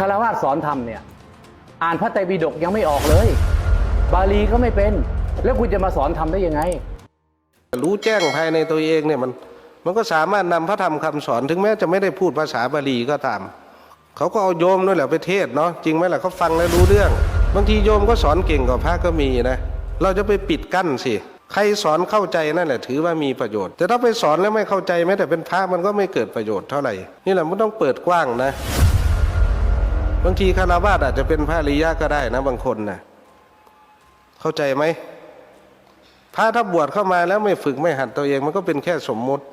คารวะสอนธรรมเนี่ย อ่านพระไตรปิฎกยังไม่ออกเลย บาลีก็ไม่เป็น แล้วคุณจะมาสอนธรรมได้ยังไง รู้แจ้งภายในตัวเองเนี่ยมันมันก็สามารถนำพระธรรมคำสอนถึงแม้จะไม่ได้พูดภาษาบาลีก็ตาม เขาก็เอาโยมด้วยแหละไปเทศเนาะจริงไหมล่ะเขาฟังแล้วรู้เรื่อง บางทีโยมก็สอนเก่งกว่าพระก็มีนะ เราจะไปปิดกั้นสิใครสอนเข้าใจนั่นแหละถือว่ามีประโยชน์ แต่ถ้าไปสอนแล้วไม่เข้าใจแม้แต่เป็นพระมันก็ไม่เกิดประโยชน์เท่าไหร่นี่แหละมันต้องเปิดกว้างนะ บางทีคารวะอาจจะเป็นพระริยะก็ได้นะ บางคนนะเข้าใจไหมพระถ้าบวชเข้ามาแล้วไม่ฝึกไม่หัดตัวเองมันก็เป็นแค่สมมุติ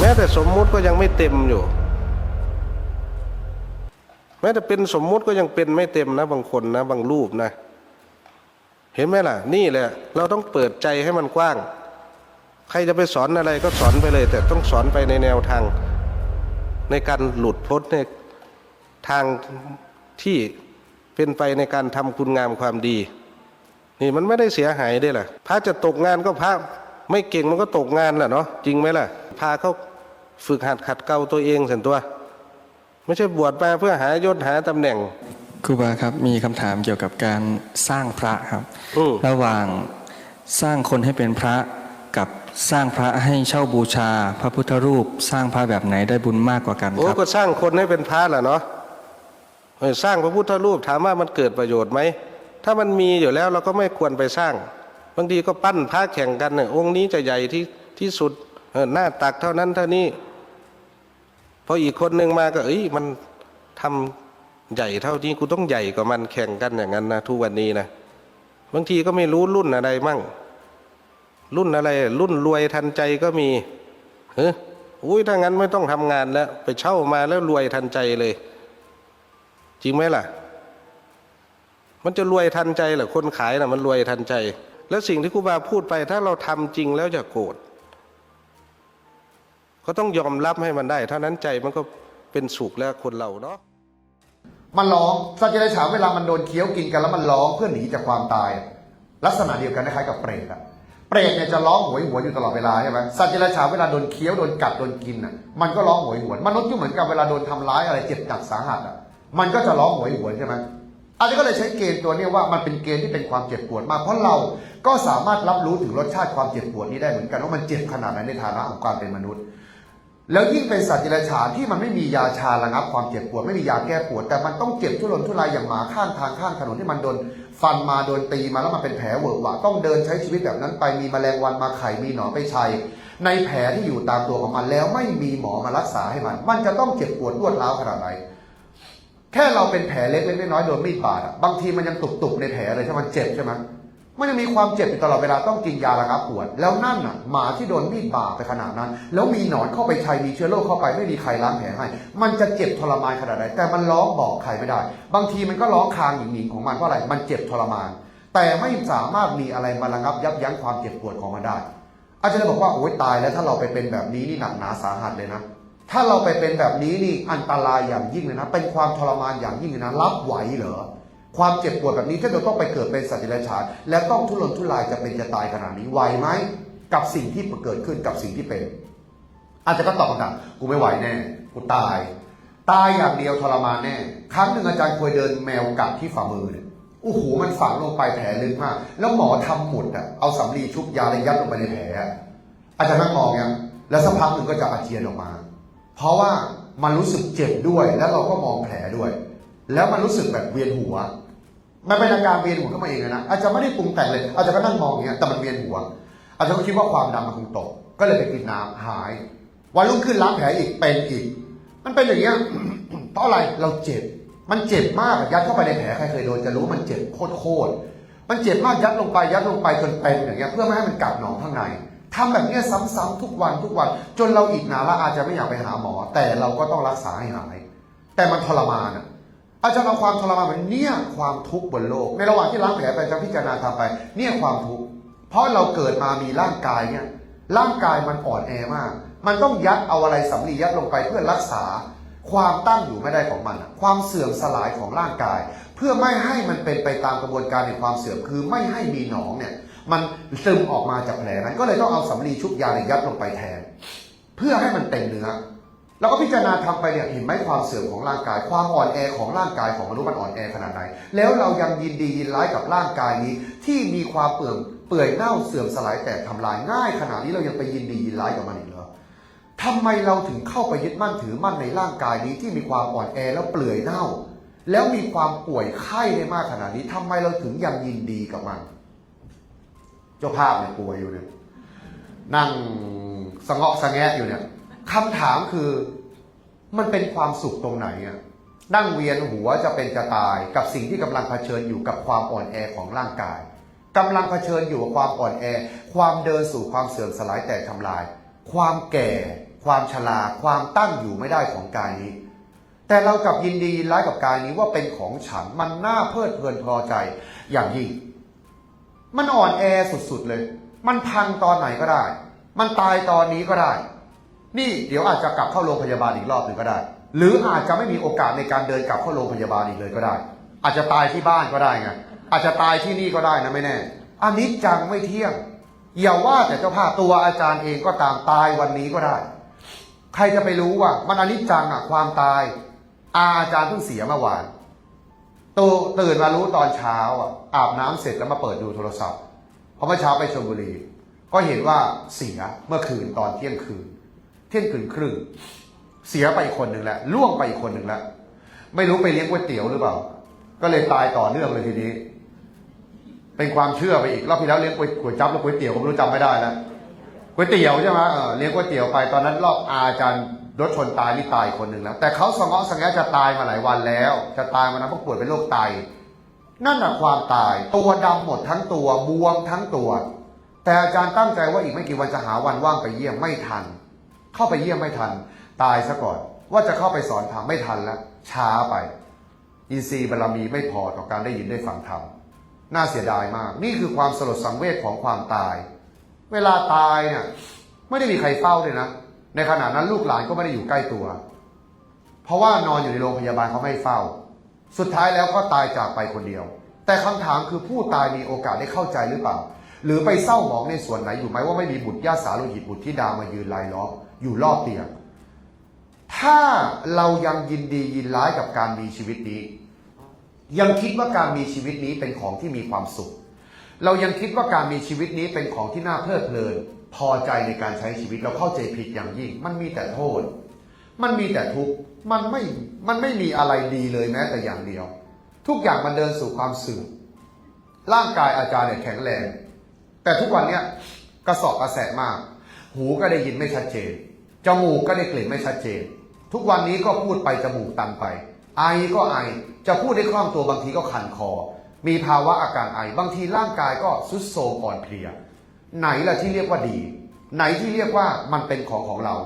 แม้แต่สมมุติก็ยังไม่เต็มอยู่ แม้แต่เป็นสมมุติก็ยังเป็นไม่เต็มนะ บางคนนะ บางรูปนะ เห็นไหมล่ะ นี่แหละ เราต้องเปิดใจให้มันกว้าง ใครจะไปสอนอะไรก็สอนไปเลย แต่ต้องสอนไปในแนวทาง ในการหลุดพ้นใน ทางที่เป็นไปในการทำคุณงามความดี นี่มันไม่ได้เสียหายได้วยล่ะพระจะตกงานก็พระไม่เก่งมันก็ตกงานแหละเนาะจริงไหมล่ะ พาเขาฝึกหัดขัดเกลาตัวเองสันตัว ไม่ใช่บวชมาเพื่อหายศหาตำแหน่งครูบาครับมีคำถามเกี่ยวกับการสร้างพระครับอืมระหว่างสร้างคนให้เป็นพระกับสร้างพระให้เช่าบูชา พระพุทธรูป สร้างพระแบบไหนได้บุญมากกว่ากันโอ้ครับก็สร้างคนให้เป็นพระแหละเนาะเออ สร้างพระพุทธรูปถามว่ามันเกิดประโยชน์ไหมถ้ามันมีอยู่แล้วเราก็ไม่ควรไปสร้าง บางทีก็ปั้นพระแข่งกันเนี่ยองค์นี้จะใหญ่ที่ที่สุดเอหน้าตักเท่านั้นเท่านี้พออีกคนหนึ่งมาก็เอ้ยมันทำใหญ่เท่านี้กูต้องใหญ่กว่ามันแข่งกันอย่างนั้นนะทุกวันนี้นะบางทีก็ไม่รู้รุ่นอะไรมั่ง รุ่นอะไร รุ่นรวยทันใจก็มีเฮ้ยอุ้ยถ้างั้นไม่ต้องทำงานแล้ว ไปเช่ามาแล้วรวยทันใจเลย จริงไหมล่ะ มันจะรวยทันใจเหรอคนขายน่ะมันรวยทันใจ แล้วสิ่งที่ครูบาพูดไป ถ้าเราทำจริงแล้วอย่าโกรธก็ต้องยอมรับให้มันได้ เท่านั้นใจมันก็เป็นสุขแล้วคนเราเนาะมันร้องสัตว์เดรัจฉานเวลามันโดนเคี้ยวกินกันแล้วมันร้องเพื่อหนีจากความตาย ลักษณะเดียวกันคล้ายกับเปรตอะเปรตเนี่ยจะร้องโหยหวนอยู่ตลอดเวลาใช่ไหมสัตว์เดรัจฉานเวลาโดนเคี้ยวโดนกัดโดนกินอะมันก็ร้องโหยหวนมนุษย์ก็เหมือนกันเวลาโดนทำร้ายอะไรเจ็บหนักสาหัสอะ มันก็จะร้องโหยหวนใช่ไหมอาจารย์ก็เลยใช้เกณฑ์ตัวนี้ว่ามันเป็นเกณฑ์ที่เป็นความเจ็บปวดมาก เพราะเราก็สามารถรับรู้ถึงรสชาติความเจ็บปวดนี้ได้เหมือนกันว่ามันเจ็บขนาดไหนในฐานะของความเป็นมนุษย์ แล้วยิ่งเป็นสัตว์เดรัจฉานที่มันไม่มียาชาระงับความเจ็บปวดไม่มียาแก้ปวด แต่มันต้องเจ็บทุรนทุรายอย่างหมาข้างทางข้างถนนที่มันโดนฟันมาโดนตีมาแล้วมันเป็นแผลเวอะหวะต้องเดินใช้ชีวิตแบบนั้นไปมีแมลงวันมาไข่มีหนอนไปชัยในแผลที่อยู่ตามตัวของมันแล้วไม่มีหมอมารักษาให้มัน มันจะต้องเจ็บปวดรวดร้าวขนาดไหน แค่เราเป็นแผลเล็กเล็กน้อยโดนมีดบาดอะบางทีมันยังตุบๆในแผลเลยใช่ไหมเจ็บใช่ไหมมันยังมีความเจ็บอยู่ตลอดเวลาต้องกินยาระงับปวด แล้วนั่นน่ะหมาที่โดนมีดบาดไปขนาดนั้น แล้วมีหนอนเข้าไปชัยมีเชื้อโรคเข้าไปไม่มีใครล้างแผลให้ มันจะเจ็บทรมานขนาดไหนแต่มันร้องบอกใครไม่ได้ บางทีมันก็ร้องคางหญิงๆของมันเพราะอะไรมันเจ็บทรมาน แต่ไม่สามารถมีอะไรมาระงับยับยั้งความเจ็บปวดของมันได้ อาจารย์บอกว่าโอ้ยตายแล้วถ้าเราไปเป็นแบบนี้นี่หนักหนาสาหัสเลยนะ ถ้าเราไปเป็นแบบนี้นี่อันตรายอย่างยิ่งเลยนะ เป็นความทรมานอย่างยิ่งเลยนะ รับไหวเหรอ ความเจ็บปวดแบบนี้ถ้าเราต้องไปเกิดเป็นสัตว์เดรัจฉานและต้องทุรนทุรายจะเป็นจะตายขนาดนี้ไหวไหมกับสิ่งที่เกิดขึ้นกับสิ่งที่เป็น อาจจะก็ตอบคำถามกูไม่ไหวแน่กูตาย ตายอย่างเดียวทรมานแน่ ครั้งหนึ่งอาจารย์เคยเดินแมวกัดที่ฝ่ามือเนี่ยโอ้โหมันฝังลงไปแผลลึกมาก แล้วหมอทำหมุดอะเอาสำลีชุบยาอะไรยัดลงไปในแผลอาจารย์นั่งมองเนี่ยแล้วสักพักหนึ่งก็จะอาเจียนออกมา เพราะว่ามันรู้สึกเจ็บด้วยแล้วเราก็มองแผลด้วย แล้วมันรู้สึกแบบเวียนหัว มันเป็นอาการเวียนหัวขึ้นมาเองเลยนะอาจจะไม่ได้ปรุงแต่งเลยอาจจะก็นั่งมองอย่างเงี้ยแต่มันเวียนหัว อาจจะก็คิดว่าความดันมันคงตก ก็เลยไปกินน้ำหาย วันรุ่งขึ้นล้างแผลอีกเป็นอีก มันเป็นอย่างเงี้ยเพราะอะไรเราเจ็บ มันเจ็บมากยัดเข้าไปในแผลใครเคยโดนจะรู้มันเจ็บโคตรๆมันเจ็บมากยัดลงไปยัดลงไปจนเป็นอย่างเงี้ยเพื่อไม่ให้มันกัดหนองข้างใน ทำแบบนี้ซ้ำๆทุกวันทุกวัน จนเราอีกหนาละอาจจะไม่อยากไปหาหมอ แต่เราก็ต้องรักษาให้หาย แต่มันทรมานอะอาจารย์เอาความทรมานมันเนี่ยความทุกข์บนโลก ในระหว่างที่ล้างแผลไปจะพิจารณาทำไป เนี่ยความทุกข์เพราะเราเกิดมามีร่างกายเนี่ยร่างกายมันอ่อนแอมาก มันต้องยัดเอาอะไรสำลียัดลงไปเพื่อรักษาความตั้งอยู่ไม่ได้ของมัน ความเสื่อมสลายของร่างกาย เพื่อไม่ให้มันเป็นไปตามกระบวนการในความเสื่อมคือไม่ให้มีหนองเนี่ย มันซึมออกมาจากแผลนั้นก็เลยต้องเอาสำลีชุบยาเนี่ยยัดลงไปแทน เพื่อให้มันเต็มเนื้อแล้วก็พิจารณาทำไปเนี่ยเห็นไหมความเสื่อมของร่างกาย ความอ่อนแอของร่างกายของมนุษย์มันอ่อนแอขนาดไหนแล้วเรายังยินดียินร้ายกับร่างกายนี้ ที่มีความเปื่อยเปื่อยเน่าเสื่อมสลายแตกทำลายง่ายขนาดนี้เรายังไปยินดียินร้ายกับมันอีกเหรอทำไมเราถึงเข้าไปยึดมั่นถือมั่นในร่างกายนี้ที่มีความอ่อนแอแล้วเปื่อยเน่า แล้วมีความป่วยไข้ได้มากขนาดนี้ทำไมเราถึงยังยินดีกับมัน เจ้าภาพเนี่ยป่วยอยู่เนี่ยนั่งสะเงาะสะแงะอยู่เนี่ยคำถามคือมันเป็นความสุขตรงไหนอะนั่งเวียนหัวจะเป็นจะตายกับสิ่งที่กำลังเผชิญอยู่กับความอ่อนแอของร่างกายกำลังเผชิญอยู่กับความอ่อนแอ ความเดินสู่ความเสื่อมสลายแตกทำลาย ความแก่ ความชราความตั้งอยู่ไม่ได้ของกายนี้ แต่เรากับยินดีร้ายกับกายนี้ว่าเป็นของฉันมันน่าเพลิดเพลินพอใจอย่างยิ่ง มันอ่อนแอสุดๆเลย มันพังตอนไหนก็ได้ มันตายตอนนี้ก็ได้ นี่เดี๋ยวอาจจะกลับเข้าโรงพยาบาลอีกรอบหนึ่งก็ได้ หรืออาจจะไม่มีโอกาสในการเดินกลับเข้าโรงพยาบาลอีกเลยก็ได้ อาจจะตายที่บ้านก็ได้ไง อาจจะตายที่นี่ก็ได้นะไม่แน่ อันนี้จังไม่เที่ยง อย่าว่าแต่เจ้าภาพตัวอาจารย์เองก็ตามตายวันนี้ก็ได้ ใครจะไปรู้ว่า มันอันิจจังอะความตายอาอาจารย์เพิ่งเสียเมื่อวาน ตูตื่นมารู้ตอนเช้าอะอาบน้ำเสร็จแล้วมาเปิดดูโทรศัพท์ เพราะเมื่อเช้าไปชลบุรี ก็เห็นว่าเสียเมื่อคืนตอนเที่ยงคืน เที่ยงคืนครึ่งเสียไปคนหนึ่งแล้วล่วงไปอีกคนหนึ่งแล้วไม่รู้ไปเลี้ยงก๋วยเตี๋ยวหรือเปล่า ก็เลยตายต่อเนื่องเลยทีนี้ เป็นความเชื่อไปอีกรอบที่แล้วเลี้ยงก๋วยจั๊บแล้วก๋วยเตี๋ยวก็ไม่รู้จำไม่ได้แล้วก๋วยเตี๋ยวใช่ไหมเออเลี้ยงก๋วยเตี๋ยวไปตอนนั้นรอบอาจารย์ รถชนตายนี่ตายคนหนึ่งแล้ว แต่เขาสะเงาะสะแงจะตายมาหลายวันแล้ว จะตายมานะเพราะป่วยเป็นโรคไต นั่นแหะความตาย ตัวดำหมดทั้งตัวบวมทั้งตัว แต่อาจารย์ตั้งใจว่าอีกไม่กี่วันจะหาวันว่างไปเยี่ยมไม่ทัน เข้าไปเยี่ยมไม่ทัน ตายซะก่อนว่าจะเข้าไปสอนธรรมไม่ทันแล้วช้าไป อินทรีย์บารรมีไม่พอต่อการได้ยินได้ฟังธรรมน่าเสียดายมาก นี่คือความสลดสังเวชของความตาย เวลาตายเนี่ยไม่ได้มีใครเฝ้าเลยนะ ในขณะนั้นลูกหลานก็ไม่ได้อยู่ใกล้ตัว เพราะว่านอนอยู่ในโรงพยาบาลเขาไม่เฝ้า สุดท้ายแล้วก็ตายจากไปคนเดียว แต่คำถามคือผู้ตายมีโอกาสได้เข้าใจหรือเปล่า หรือไปเศร้าหมองในส่วนไหนอยู่ไหมว่าไม่มีบุตรญาติสาโลหิตบุตรที่ดามายืนรายล้อมอยู่รอบเตียง ถ้าเรายังยินดียินร้ายกับการมีชีวิตนี้ ยังคิดว่าการมีชีวิตนี้เป็นของที่มีความสุข เรายังคิดว่าการมีชีวิตนี้เป็นของที่น่าเพลิดเพลิน พอใจในการใช้ชีวิตเราเข้าใจผิดอย่างยิ่ง มันมีแต่โทษ มันมีแต่ทุกข์มันไม่มันไม่มีอะไรดีเลยแม้แต่อย่างเดียว ทุกอย่างมันเดินสู่ความเสื่อมร่างกายอาจารย์เนี่ยแข็งแรง แต่ทุกวันเนี้ยกระสอบกระแสมาก หูก็ได้ยินไม่ชัดเจนจมูกก็ได้กลิ่นไม่ชัดเจน ทุกวันนี้ก็พูดไปจมูกตันไป ไอก็ไอจะพูดได้คล่องตัวบางทีก็คันคอ มีภาวะอาการไอบางทีร่างกายก็สุดโทรมอ่อนเพลีย ไหนล่ะที่เรียกว่าดี ไหนที่เรียกว่ามันเป็นของของเรา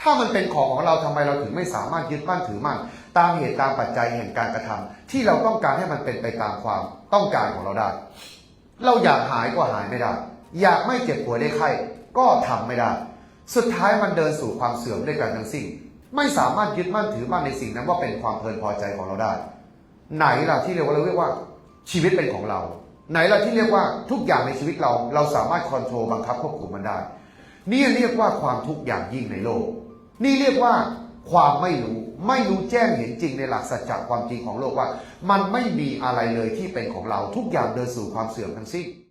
ถ้ามันเป็นของของเราทำไมเราถึงไม่สามารถยึดมั่นถือมั่นตามเหตุตามปัจจัยแห่งการกระทำที่เราต้องการให้มันเป็นไปตามความต้องการของเราได้ เราอยากหายก็หายไม่ได้ อยากไม่เจ็บป่วยได้ไข้ก็ทำไม่ได้ สุดท้ายมันเดินสู่ความเสื่อมด้วยกันทั้งสิ้นไม่สามารถยึดมั่นถือมั่นในสิ่งนั้นว่าเป็นความเพลินพอใจของเราได้ ไหนล่ะที่เรียกว่าเราเรียกว่าชีวิตเป็นของเรา ไหนล่ะที่เรียกว่าทุกอย่างในชีวิตเรา เราสามารถคอนโทรลบังคับควบคุมมันได้ นี่เรียกว่าความทุกข์อย่างยิ่งในโลก นี่เรียกว่าความไม่รู้ไม่รู้แจ้งเห็นจริงในหลักสัจจะความจริงของโลกว่า มันไม่มีอะไรเลยที่เป็นของเราทุกอย่างเดินสู่ความเสื่อมทั้งสิ้น